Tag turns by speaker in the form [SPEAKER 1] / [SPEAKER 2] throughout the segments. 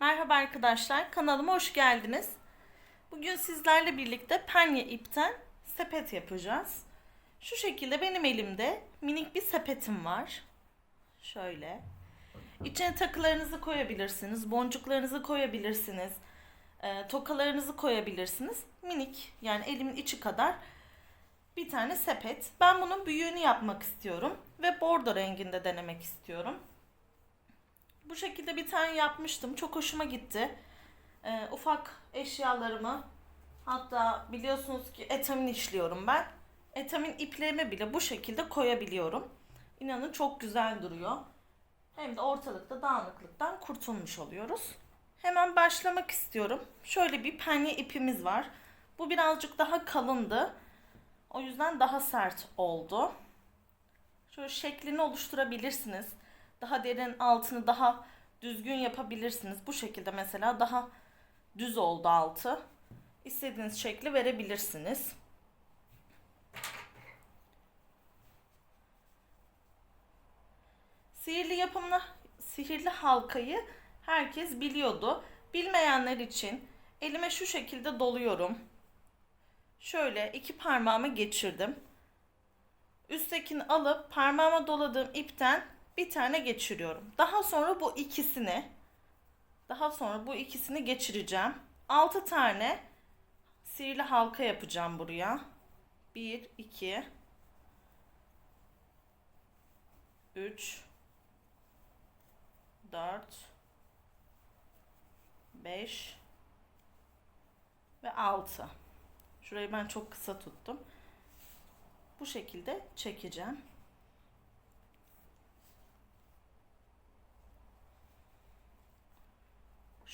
[SPEAKER 1] Merhaba arkadaşlar, kanalıma hoş geldiniz. Bugün sizlerle birlikte penye ipten sepet yapacağız. Şu şekilde benim elimde minik bir sepetim var. Şöyle. İçine takılarınızı koyabilirsiniz, boncuklarınızı koyabilirsiniz, e, tokalarınızı koyabilirsiniz. Minik yani elimin içi kadar bir tane sepet. Ben bunun büyüğünü yapmak istiyorum ve bordo renginde denemek istiyorum. Bu şekilde bir tane yapmıştım. Çok hoşuma gitti. Ee, ufak eşyalarımı hatta biliyorsunuz ki etamin işliyorum ben. Etamin iplerimi bile bu şekilde koyabiliyorum. İnanın çok güzel duruyor. Hem de ortalıkta dağınıklıktan kurtulmuş oluyoruz. Hemen başlamak istiyorum. Şöyle bir penye ipimiz var. Bu birazcık daha kalındı. O yüzden daha sert oldu. Şöyle şeklini oluşturabilirsiniz. Daha derin altını daha düzgün yapabilirsiniz. Bu şekilde mesela daha düz oldu altı. İstediğiniz şekli verebilirsiniz. Sihirli yapımını, sihirli halkayı herkes biliyordu. Bilmeyenler için elime şu şekilde doluyorum. Şöyle iki parmağımı geçirdim. Üsttekini alıp parmağıma doladığım ipten bir tane geçiriyorum. Daha sonra bu ikisini daha sonra bu ikisini geçireceğim. 6 tane sihirli halka yapacağım buraya. 1 2 3 4 5 ve 6. Şurayı ben çok kısa tuttum. Bu şekilde çekeceğim.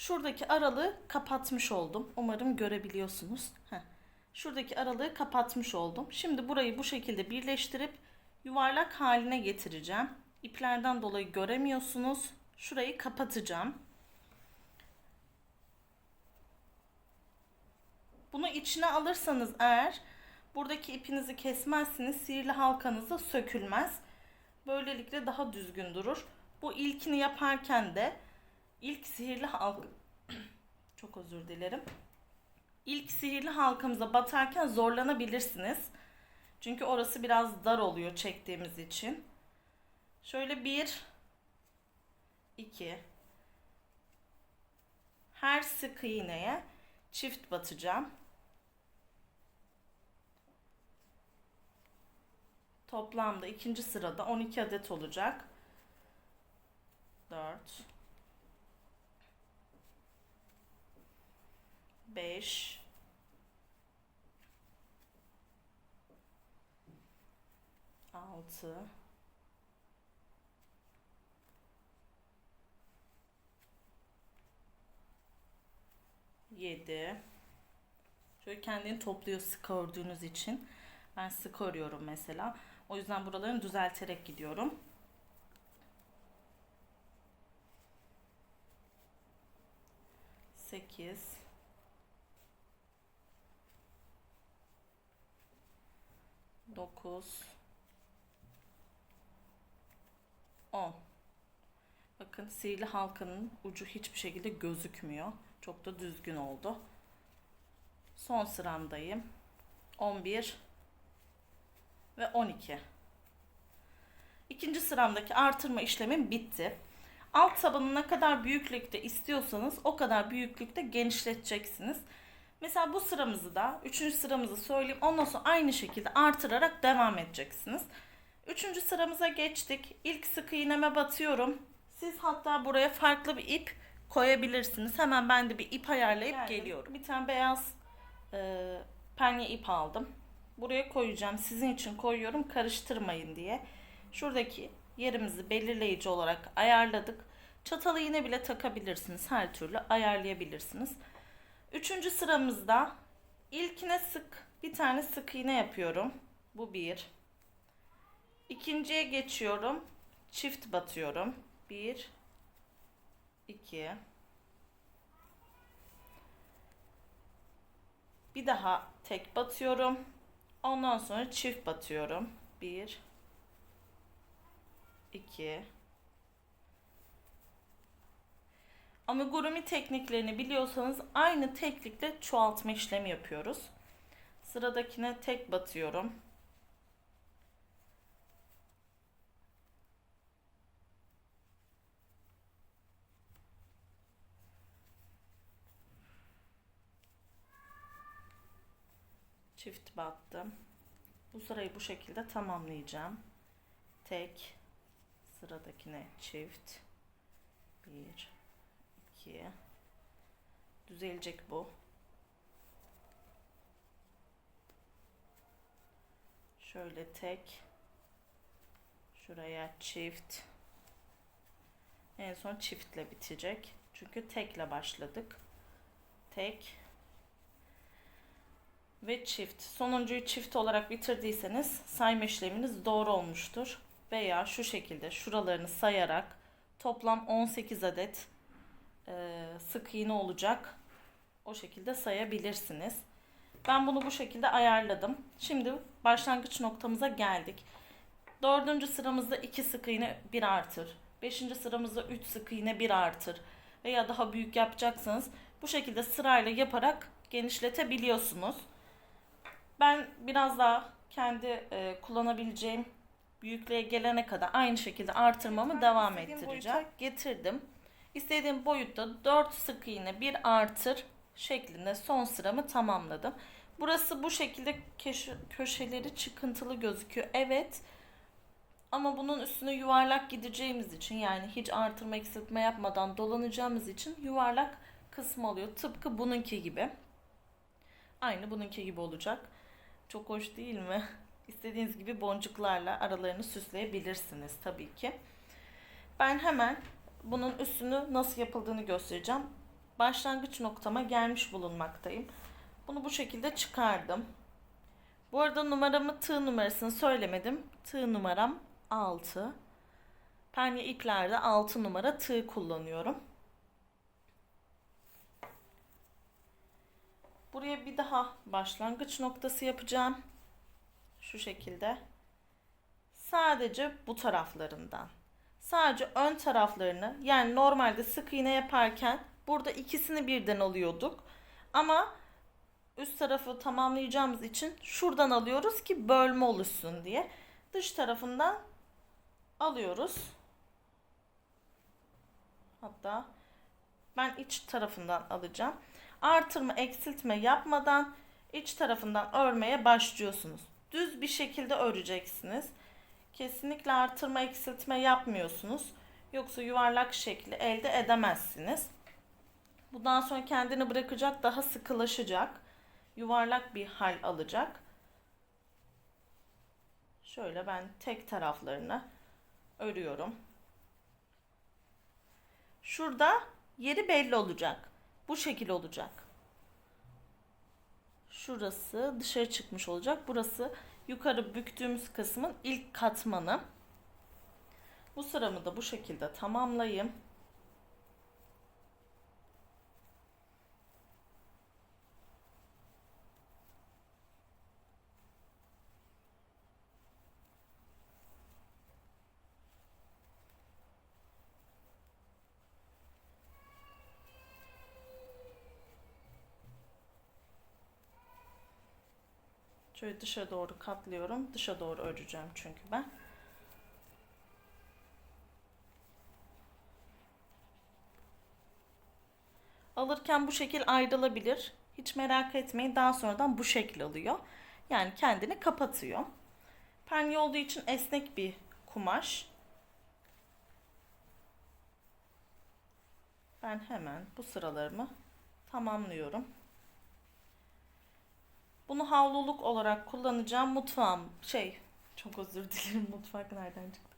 [SPEAKER 1] Şuradaki aralığı kapatmış oldum. Umarım görebiliyorsunuz. Heh. Şuradaki aralığı kapatmış oldum. Şimdi burayı bu şekilde birleştirip yuvarlak haline getireceğim. İplerden dolayı göremiyorsunuz. Şurayı kapatacağım. Bunu içine alırsanız eğer buradaki ipinizi kesmezsiniz. Sihirli halkanız da sökülmez. Böylelikle daha düzgün durur. Bu ilkini yaparken de ilk sihirli halk çok özür dilerim. İlk sihirli halkamıza batarken zorlanabilirsiniz. Çünkü orası biraz dar oluyor çektiğimiz için. Şöyle bir, iki. Her sık iğneye çift batacağım. Toplamda ikinci sırada 12 adet olacak. 4 5 6 7 Şöyle kendini topluyor sık ördüğünüz için. Ben sık örüyorum mesela. O yüzden buralarını düzelterek gidiyorum. Sekiz. Dokuz. On. Bakın sihirli halkanın ucu hiçbir şekilde gözükmüyor. Çok da düzgün oldu. Son sıramdayım. 11 ve 12. İkinci sıramdaki artırma işlemim bitti. Alt tabanı ne kadar büyüklükte istiyorsanız o kadar büyüklükte genişleteceksiniz. Mesela bu sıramızı da, üçüncü sıramızı söyleyeyim. Ondan sonra aynı şekilde artırarak devam edeceksiniz. Üçüncü sıramıza geçtik. İlk sık iğneme batıyorum. Siz hatta buraya farklı bir ip koyabilirsiniz. Hemen ben de bir ip ayarlayıp
[SPEAKER 2] Geldim.
[SPEAKER 1] geliyorum. Bir tane beyaz e, penye ip aldım. Buraya koyacağım. Sizin için koyuyorum karıştırmayın diye. Şuradaki yerimizi belirleyici olarak ayarladık. Çatalı iğne bile takabilirsiniz. Her türlü ayarlayabilirsiniz. Üçüncü sıramızda ilkine sık bir tane sık iğne yapıyorum. Bu bir. İkinciye geçiyorum. Çift batıyorum. Bir. iki. Bir daha tek batıyorum. Ondan sonra çift batıyorum. Bir. iki. Amigurumi tekniklerini biliyorsanız aynı teknikle çoğaltma işlemi yapıyoruz. Sıradakine tek batıyorum. Çift battım. Bu sırayı bu şekilde tamamlayacağım. Tek sıradakine çift. Bir, iki. Düzelecek bu. Şöyle tek. Şuraya çift. En son çiftle bitecek. Çünkü tekle başladık. Tek ve çift. Sonuncuyu çift olarak bitirdiyseniz sayma işleminiz doğru olmuştur. Veya şu şekilde şuralarını sayarak toplam 18 adet e, sık iğne olacak. O şekilde sayabilirsiniz. Ben bunu bu şekilde ayarladım. Şimdi başlangıç noktamıza geldik. Dördüncü sıramızda 2 sık iğne 1 artır. Beşinci sıramızda 3 sık iğne 1 artır. Veya daha büyük yapacaksanız bu şekilde sırayla yaparak genişletebiliyorsunuz. Ben biraz daha kendi e, kullanabileceğim büyüklüğe gelene kadar aynı şekilde artırmamı
[SPEAKER 2] Ben
[SPEAKER 1] devam ettireceğim. Getirdim. İstediğim boyutta 4 sık iğne 1 artır şeklinde son sıramı tamamladım. Burası bu şekilde köşeleri çıkıntılı gözüküyor. Evet. Ama bunun üstüne yuvarlak gideceğimiz için yani hiç artırma eksiltme yapmadan dolanacağımız için yuvarlak kısmı oluyor. Tıpkı bununki gibi. Aynı bununki gibi olacak. Çok hoş değil mi? İstediğiniz gibi boncuklarla aralarını süsleyebilirsiniz tabii ki. Ben hemen bunun üstünü nasıl yapıldığını göstereceğim. Başlangıç noktama gelmiş bulunmaktayım. Bunu bu şekilde çıkardım. Bu arada numaramı tığ numarasını söylemedim. Tığ numaram 6. Penye iplerde 6 numara tığ kullanıyorum. Buraya bir daha başlangıç noktası yapacağım. Şu şekilde. Sadece bu taraflarından. Sadece ön taraflarını yani normalde sık iğne yaparken burada ikisini birden alıyorduk. Ama üst tarafı tamamlayacağımız için şuradan alıyoruz ki bölme oluşsun diye. Dış tarafından alıyoruz. Hatta ben iç tarafından alacağım. Artırma, eksiltme yapmadan iç tarafından örmeye başlıyorsunuz. Düz bir şekilde öreceksiniz. Kesinlikle artırma, eksiltme yapmıyorsunuz. Yoksa yuvarlak şekli elde edemezsiniz. Bundan sonra kendini bırakacak, daha sıkılaşacak. Yuvarlak bir hal alacak. Şöyle ben tek taraflarını örüyorum. Şurada yeri belli olacak. Bu şekil olacak. Şurası dışarı çıkmış olacak. Burası yukarı büktüğümüz kısmın ilk katmanı. Bu sıramı da bu şekilde tamamlayayım. Şöyle dışa doğru katlıyorum. Dışa doğru öreceğim çünkü ben. Alırken bu şekil ayrılabilir. Hiç merak etmeyin. Daha sonradan bu şekil alıyor. Yani kendini kapatıyor. Penye olduğu için esnek bir kumaş. Ben hemen bu sıralarımı tamamlıyorum. Bunu havluluk olarak kullanacağım. Mutfağım şey çok özür dilerim mutfak nereden çıktı?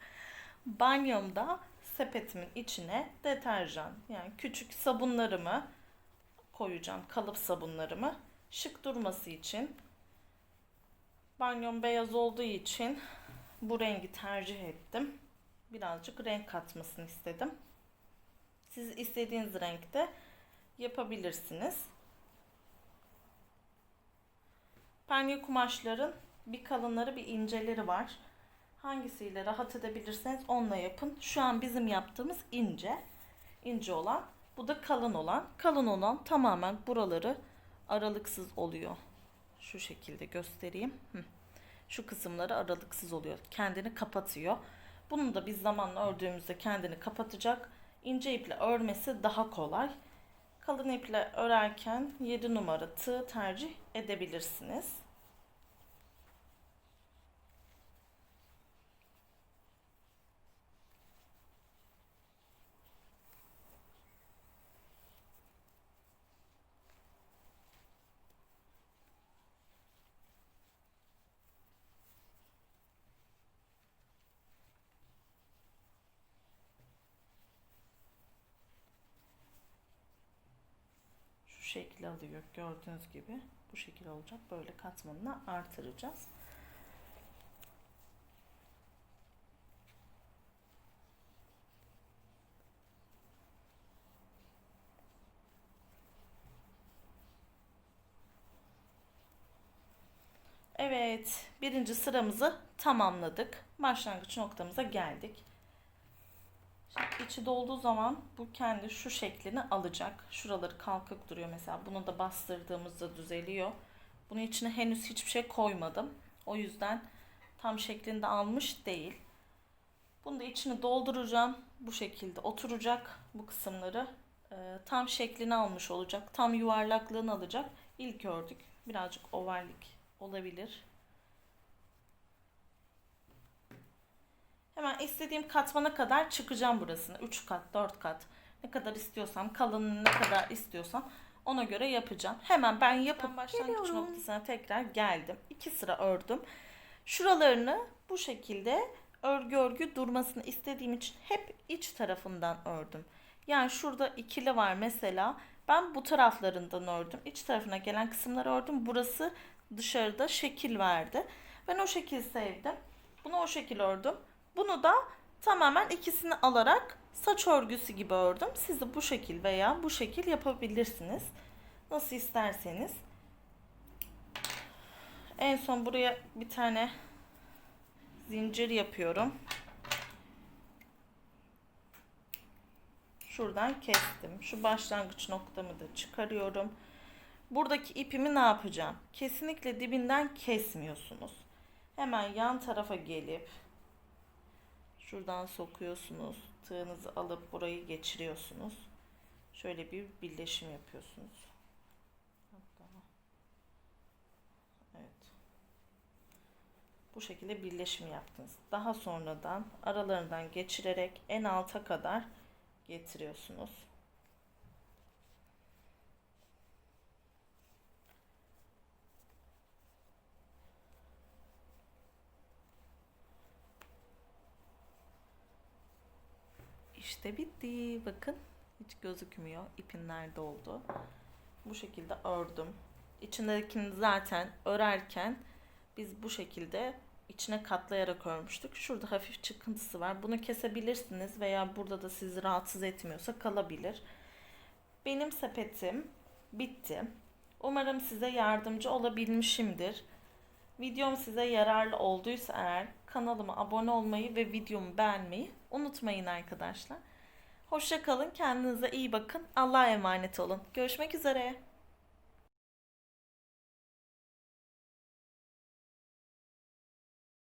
[SPEAKER 1] Banyomda sepetimin içine deterjan yani küçük sabunlarımı koyacağım. Kalıp sabunlarımı şık durması için. Banyom beyaz olduğu için bu rengi tercih ettim. Birazcık renk katmasını istedim. Siz istediğiniz renkte yapabilirsiniz. Penye kumaşların bir kalınları bir inceleri var. Hangisiyle rahat edebilirseniz onunla yapın. Şu an bizim yaptığımız ince. ince olan. Bu da kalın olan. Kalın olan tamamen buraları aralıksız oluyor. Şu şekilde göstereyim. Şu kısımları aralıksız oluyor. Kendini kapatıyor. Bunu da biz zamanla ördüğümüzde kendini kapatacak. İnce iple örmesi daha kolay. Kalın iple örerken 7 numara tığ tercih edebilirsiniz. Şekil alıyor gördüğünüz gibi. Bu şekil olacak. Böyle katmanını artıracağız. Evet, birinci sıramızı tamamladık. Başlangıç noktamıza geldik. Şimdi içi dolduğu zaman bu kendi şu şeklini alacak. Şuraları kalkık duruyor mesela. Bunu da bastırdığımızda düzeliyor. Bunun içine henüz hiçbir şey koymadım. O yüzden tam şeklinde almış değil. Bunu da içini dolduracağım. Bu şekilde oturacak bu kısımları. Ee, tam şeklini almış olacak. Tam yuvarlaklığını alacak. İlk ördük. Birazcık ovallik olabilir. Hemen istediğim katmana kadar çıkacağım burasını. 3 kat, 4 kat. Ne kadar istiyorsam, kalınlığını ne kadar istiyorsam ona göre yapacağım. Hemen ben yapıp başlangıç
[SPEAKER 2] Geliyorum.
[SPEAKER 1] noktasına tekrar geldim. 2 sıra ördüm. Şuralarını bu şekilde örgü örgü durmasını istediğim için hep iç tarafından ördüm. Yani şurada ikili var mesela. Ben bu taraflarından ördüm. İç tarafına gelen kısımları ördüm. Burası dışarıda şekil verdi. Ben o şekil sevdim. Bunu o şekil ördüm. Bunu da tamamen ikisini alarak saç örgüsü gibi ördüm. Siz de bu şekil veya bu şekil yapabilirsiniz. Nasıl isterseniz. En son buraya bir tane zincir yapıyorum. Şuradan kestim. Şu başlangıç noktamı da çıkarıyorum. Buradaki ipimi ne yapacağım? Kesinlikle dibinden kesmiyorsunuz. Hemen yan tarafa gelip şuradan sokuyorsunuz. Tığınızı alıp burayı geçiriyorsunuz. Şöyle bir birleşim yapıyorsunuz. Evet. Bu şekilde birleşim yaptınız. Daha sonradan aralarından geçirerek en alta kadar getiriyorsunuz. İşte bitti. Bakın hiç gözükmüyor. İpin nerede oldu. Bu şekilde ördüm. İçindekini zaten örerken biz bu şekilde içine katlayarak örmüştük. Şurada hafif çıkıntısı var. Bunu kesebilirsiniz veya burada da sizi rahatsız etmiyorsa kalabilir. Benim sepetim bitti. Umarım size yardımcı olabilmişimdir. Videom size yararlı olduysa eğer kanalıma abone olmayı ve videomu beğenmeyi unutmayın arkadaşlar. Hoşça kalın, kendinize iyi bakın. Allah'a emanet olun. Görüşmek üzere.